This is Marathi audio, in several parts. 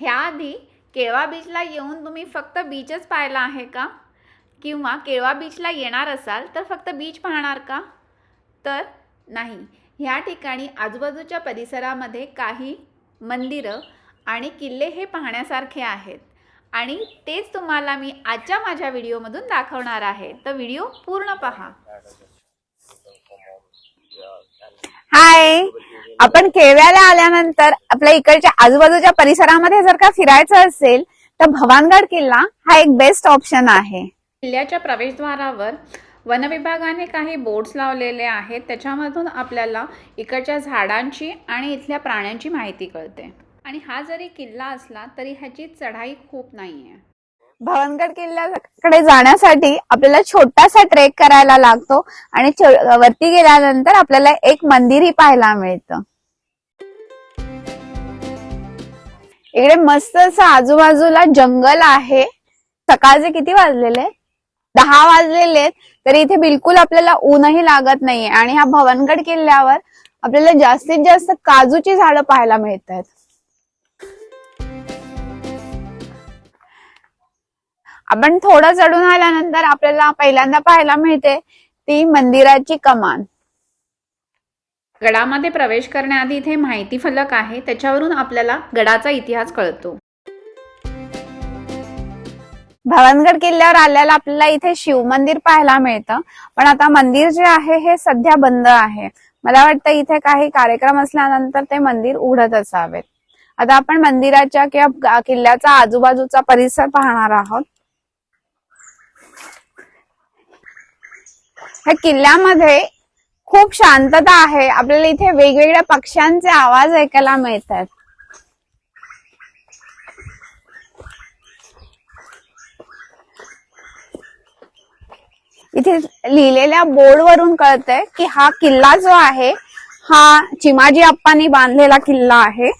ह्याआधी केळवा बीचला येऊन तुम्ही फक्त बीचच पाहिला आहे का? किंवा केळवा बीचला येणार असाल तर फक्त बीच पाहणार का? तर नाही. ह्या ठिकाणी आजूबाजूच्या परिसरामध्ये काही मंदिरं आणि किल्ले हे पाहण्यासारखे आहेत. आणि तेच तुम्हाला मी आजच्या माझ्या व्हिडिओमधून दाखवणार आहे. तर व्हिडिओ पूर्ण पहा. हाय आपण केळव्याला आल्यानंतर आपल्या इकडच्या आजूबाजूच्या परिसरामध्ये जर का फिरायचं असेल तर भवानगड किल्ला हा एक बेस्ट ऑप्शन आहे. किल्ल्याच्या प्रवेशद्वारावर वनविभागाने काही बोर्ड्स लावलेले आहेत. त्याच्यामधून आपल्याला इकडच्या झाडांची आणि इथल्या प्राण्यांची माहिती कळते. आणि हा जरी किल्ला असला तरी ह्याची चढाई खूप नाही आहे भवनगड किल्ल्याकडे जाण्यासाठी आपल्याला छोटासा ट्रेक करायला लागतो आणि वरती गेल्यानंतर आपल्याला एक मंदिरही पाहायला मिळतं. इकडे मस्त असं आजूबाजूला जंगल आहे. सकाळचे किती वाजलेले? दहा वाजलेले आहेत. तरी इथे बिलकुल आपल्याला ऊनही लागत नाहीये. आणि ह्या भवनगड किल्ल्यावर आपल्याला जास्तीत जास्त काजूची झाडं पाहायला मिळत आहेत आपण थोडं चढून आल्यानंतर आपल्याला पहिल्यांदा पाहायला मिळते ती मंदिराची कमान. गडामध्ये प्रवेश करण्याआधी इथे माहिती फलक आहे त्याच्यावरून आपल्याला गडाचा इतिहास कळतो. भवनगड किल्ल्यावर आल्याला आपल्याला इथे शिवमंदिर पाहायला मिळतं. पण आता मंदिर जे आहे हे सध्या बंद आहे. मला वाटतं इथे काही कार्यक्रम असल्यानंतर ते मंदिर उघडत असावेत. आता आपण मंदिराच्या किंवा किल्ल्याचा आजूबाजूचा परिसर पाहणार आहोत. ह्या किल्ल्यामध्ये खूप शांतता आहे. आपल्याला इथे वेगवेगळ्या पक्ष्यांचे आवाज ऐकायला मिळतात. इथे लिहिलेल्या बोर्डवरून कळतंय की हा किल्ला जो आहे हा चिमाजी आप्पांनी बांधलेला किल्ला आहे.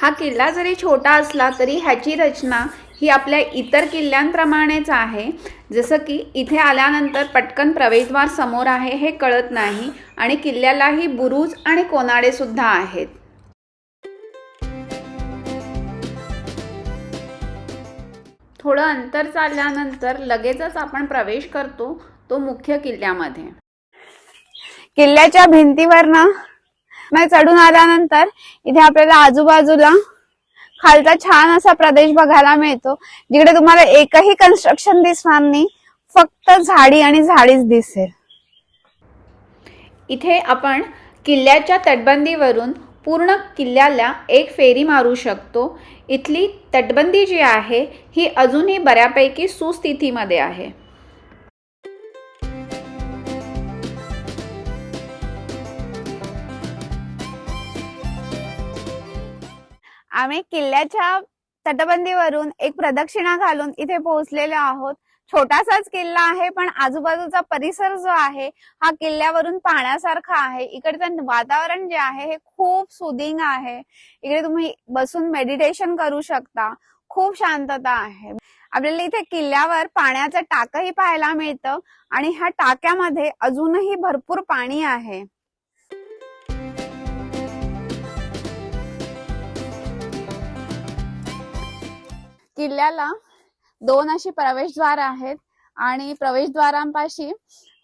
हा किल्ला जरी छोटा असला तरी ह्याची रचना ही आपल्या इतर किल्ल्यांप्रमाणेच आहे. जसं की इथे आल्यानंतर पटकन प्रवेशद्वार समोर आहे हे कळत नाही आणि किल्ल्यालाही बुरुज आणि कोनाडे सुद्धा आहेत. थोडं अंतर चालल्यानंतर लगेचच आपण प्रवेश करतो तो मुख्य किल्ल्यामध्ये. किल्ल्याच्या भिंतीवरनं मग चढून आल्यानंतर इथे आपल्याला आजूबाजूला खालचा छान असा प्रदेश बघायला मिळतो जिकडे तुम्हाला एकही कन्स्ट्रक्शन दिसणार नाही फक्त झाडी आणि झाडीच दिसेल. इथे आपण किल्ल्याच्या तटबंदीवरून पूर्ण किल्ल्याला एक फेरी मारू शकतो. इथली तटबंदी जी आहे ही अजूनही बऱ्यापैकी सुस्थितीमध्ये आहे. आम्ही किल्ल्याच्या तटबंदीवरून एक प्रदक्षिणा घालून इथे पोहोचलेलो आहोत. छोटासाच किल्ला आहे पण आजूबाजूचा परिसर जो आहे हा किल्ल्यावरून पाहण्यासारखा आहे. इकडचं वातावरण जे आहे हे खूप सुदिंग आहे. इकडे तुम्ही बसून मेडिटेशन करू शकता. खूप शांतता आहे. आपल्याला इथे किल्ल्यावर पाण्याचं टाकही पाहायला मिळतं आणि ह्या टाक्यामध्ये अजूनही भरपूर पाणी आहे. किल्ल्याला दोन अशी प्रवेशद्वार आहेत आणि प्रवेशद्वारांपाशी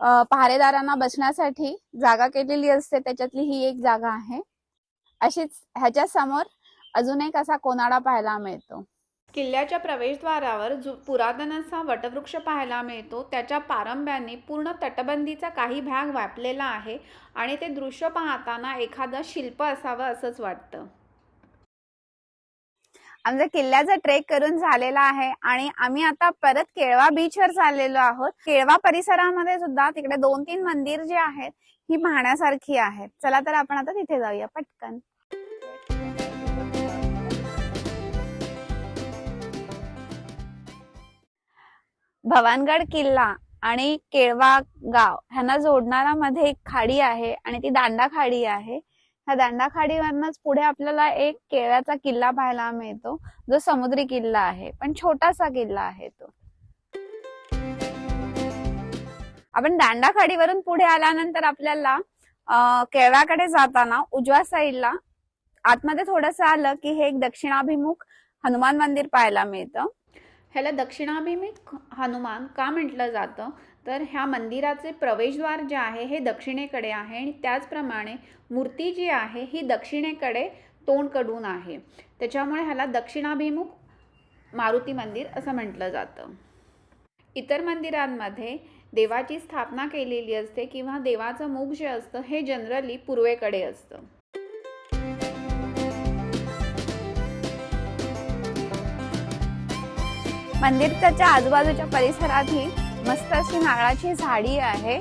पहारेदारांना बसण्यासाठी जागा केलेली असते. त्याच्यातली ही एक जागा आहे. अशीच ह्याच्या समोर अजून एक असा कोनाडा पाहायला मिळतो. किल्ल्याच्या प्रवेशद्वारावर जो पुरातन असा वटवृक्ष पाहायला मिळतो. त्याच्या पारंब्याने पूर्ण तटबंदीचा काही भाग व्यापलेला आहे आणि ते दृश्य पाहताना एखादं शिल्प असावं असंच वाटतं. आमचा किल्ल्याचा ट्रेक करून झालेला आहे आणि आम्ही आता परत केळवा बीचवर चाललेलो आहोत. केळवा परिसरामध्ये सुद्धा तिकडे दोन तीन मंदिर जे आहेत ही पाहण्यासारखी आहेत. चला तर आपण आता तिथे जाऊया पटकन. भवानगड किल्ला आणि केळवा गाव ह्यांना जोडणारा मध्ये एक खाडी आहे आणि ती दांडा खाडी आहे. ह्या दांडा खाडीवरनच पुढे आपल्याला एक केळ्याचा किल्ला पाहायला मिळतो. जो समुद्री किल्ला आहे पण छोटासा किल्ला आहे तो. आपण दांडा खाडीवरून पुढे आल्यानंतर आपल्याला केळ्याकडे जाताना उजव्या साईडला आतमध्ये थोडस आलं की हे एक दक्षिणाभिमुख हनुमान मंदिर पाहायला मिळतं. ह्याला दक्षिणाभिमुख हनुमान का म्हटलं जातं? तर ह्या मंदिराचे प्रवेशद्वार जे आहे हे दक्षिणेकडे आहे आणि त्याचप्रमाणे मूर्ती जी आहे ही दक्षिणेकडे तोंडकडून आहे. त्याच्यामुळे ह्याला दक्षिणाभिमुख मारुती मंदिर असं म्हटलं जातं. इतर मंदिरांमध्ये देवाची स्थापना केलेली असते किंवा देवाचं मुख जे असतं हे जनरली पूर्वेकडे असतं. मंदिराच्या आजूबाजूच्या परिसरातही मस्त अशी नारळाची झाडी आहे.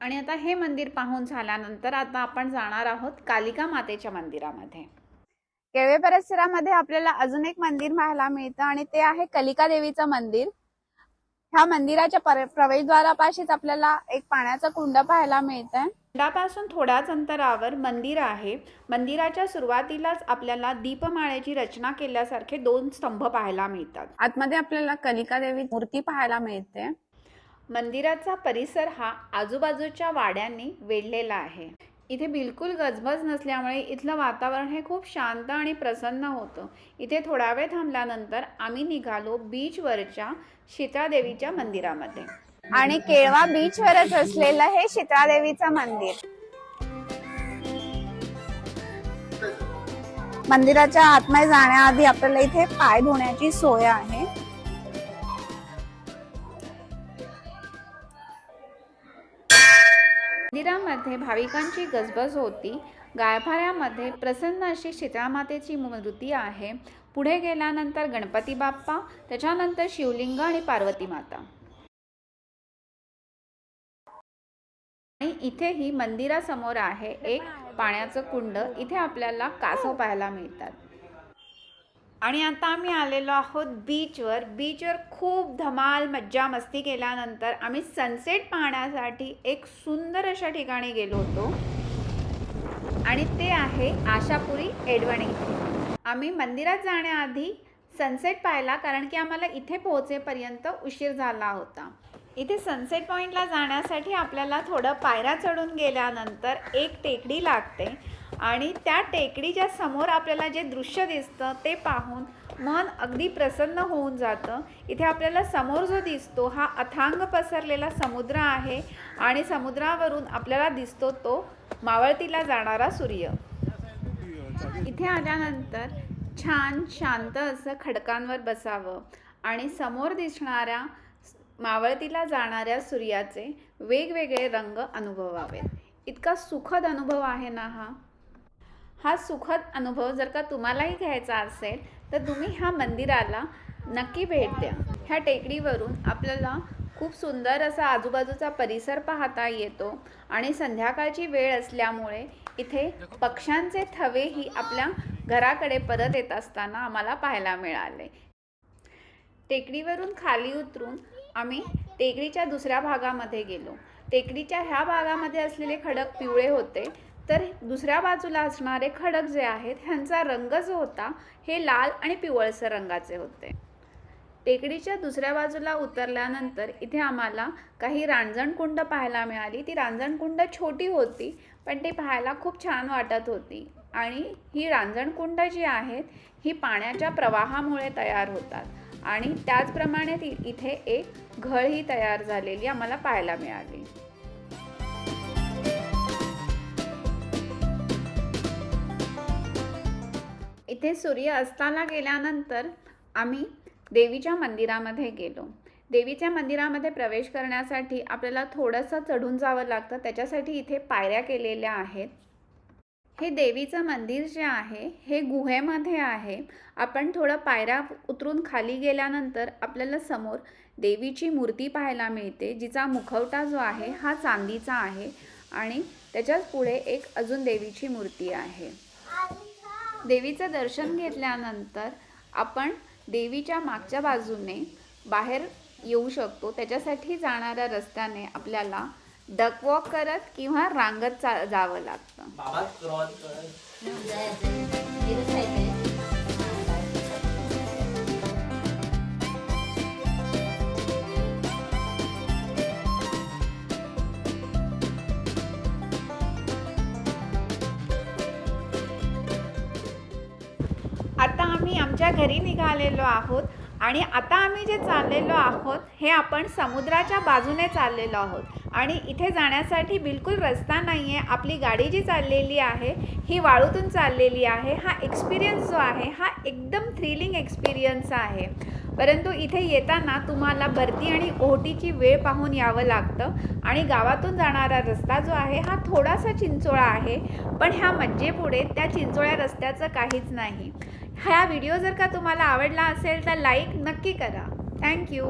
आणि आता हे मंदिर पाहून झाल्यानंतर आता आपण जाणार आहोत कालिका मातेच्या मंदिरामध्ये. केळवे परिसरामध्ये आपल्याला अजून एक मंदिर पाहायला मिळतं आणि ते आहे कलिका देवीचं मंदिर. ह्या मंदिराच्या पर- प्रवेशद्वारापाशीच आपल्याला एक पाण्याचं कुंड पाहायला मिळतंय. कुंडापासून थोड्याच अंतरावर मंदिर आहे. मंदिराच्या सुरुवातीलाच आपल्याला दीपमाळेची रचना केल्यासारखे दोन स्तंभ पाहायला मिळतात. आतमध्ये आपल्याला कलिका देवी मूर्ती पाहायला मिळते. मंदिराचा परिसर हा आजूबाजूच्या वाड्यांनी वेढलेला आहे. इथे बिलकुल गजबज नसल्यामुळे इथलं वातावरण हे खूप शांत आणि प्रसन्न होतं. इथे थोडा वेळ थांबल्यानंतर आम्ही निघालो बीचवरच्या शीतळादेवीच्या मंदिरामध्ये. आणि केळवा बीचवरच असलेलं हे शीतळादेवीचं मंदिर. मंदिराच्या आतमध्ये जाण्याआधी आपल्याला इथे पाय धुण्याची सोय आहे. मंदिरामध्ये भाविकांची गजबज होती. गायभाऱ्यामध्ये प्रसन्न अशी शीतळामातेची मूर्ती आहे. पुढे गेल्यानंतर गणपती बाप्पा त्याच्यानंतर शिवलिंग आणि पार्वती माता. आणि इथेही मंदिरासमोर आहे एक पाण्याचं कुंड. इथे आपल्याला कासव पाहायला मिळतात. आणि आता आम्ही आलेलो आहोत बीचवर बीचवर खूप धमाल मज्जा मस्ती केल्यानंतर आम्ही सनसेट पाहण्यासाठी एक सुंदर अशा ठिकाणी गेलो होतो. आणि ते आहे आशापुरी एडवणी. आम्ही मंदिरात जाण्याआधी सनसेट पाहिला कारण की आम्हाला इथे पोहोचेपर्यंत उशीर झाला होता. इथे सनसेट पॉईंटला जाण्यासाठी आपल्याला थोडं पायऱ्या चढून गेल्यानंतर एक टेकडी लागते. आणि त्या टेकडीच्या समोर आपल्याला जे दृश्य दिसतं ते पाहून मन अगदी प्रसन्न होऊन जातं. इथे आपल्याला समोर जो दिसतो हा अथांग पसरलेला समुद्र आहे आणि समुद्रावरून आपल्याला दिसतो तो मावळतीला जाणारा सूर्य. इथे आल्यानंतर छान शांत असं खडकांवर बसावं आणि समोर दिसणाऱ्या मावळतीला जाणाऱ्या सूर्याचे वेगवेगळे रंग अनुभवावेत. इतका सुखद अनुभव आहे ना हा? हा सुखद अनुभव जर का तुम्हालाही घ्यायचा असेल तर तुम्ही ह्या मंदिराला नक्की भेट द्या. ह्या टेकडीवरून आपल्याला खूप सुंदर असा आजूबाजूचा परिसर पाहता येतो आणि संध्याकाळची वेळ असल्यामुळे इथे पक्ष्यांचे थवेही आपल्या घराकडे परत येत असताना आम्हाला पाहायला मिळाले. टेकडीवरून खाली उतरून आम्ही टेकडीच्या दुसऱ्या भागामध्ये गेलो. टेकडीच्या ह्या भागामध्ये असलेले खडक पिवळे होते. तर दुसऱ्या बाजूला असणारे खडक जे आहेत ह्यांचा रंग जो होता हे लाल आणि पिवळसर रंगाचे होते. टेकडीच्या दुसऱ्या बाजूला उतरल्यानंतर इथे आम्हाला काही रांजणकुंड पाहायला मिळाली. ती रांजणकुंड छोटी होती पण ती पाहायला खूप छान वाटत होती. आणि ही रांजणकुंड जी आहेत ही पाण्याच्या प्रवाहामुळे तयार होतात. आणि त्याचप्रमाणे ती इथे एक घळही तयार झालेली आम्हाला पाहायला मिळाली. तिथे सूर्य अस्ताला गेल्यानंतर आम्ही देवीच्या मंदिरामध्ये गेलो. देवीच्या मंदिरामध्ये प्रवेश करण्यासाठी आपल्याला थोडंसं चढून जावं लागतं. त्याच्यासाठी इथे पायऱ्या केलेल्या आहेत. हे देवीचं मंदिर जे आहे हे गुहेमध्ये आहे. आपण थोडं पायऱ्या उतरून खाली गेल्यानंतर आपल्याला समोर देवीची मूर्ती पाहायला मिळते जिचा मुखवटा जो आहे हा चांदीचा आहे. आणि त्याच्याच पुढे एक अजून देवीची मूर्ती आहे. देवीचं दर्शन घेतल्यानंतर आपण देवीच्या मागच्या बाजूने बाहेर येऊ शकतो. त्याच्यासाठी जाणाऱ्या रस्त्याने आपल्याला डक वॉक करत किंवा रांगत चा जावं लागतं. आता आम्ही आमच्या घरी निघालेलो आहोत आणि आता आम्ही जे चाललेलो आहोत हे आपण समुद्राच्या बाजूने चाललेलो आहोत. आणि इथे जाण्यासाठी बिलकुल रस्ता नाही आहे आपली गाडी जी चाललेली आहे ही वाळूतून चाललेली आहे. हा एक्सपिरियन्स जो आहे हा एकदम थ्रिलिंग एक्सपिरियन्स आहे. परंतु इथे येताना तुम्हाला भरती आणि ओहटीची वेळ पाहून यावं लागतं. आणि गावातून जाणारा रस्ता जो आहे हा थोडासा चिंचोळा आहे. पण ह्या मज्जेपुढे त्या चिंचोळ्या रस्त्याचं काहीच नाही. हा व्हिडिओ जर का तुम्हाला आवडला असेल तर लाईक नक्की करा. थँक्यू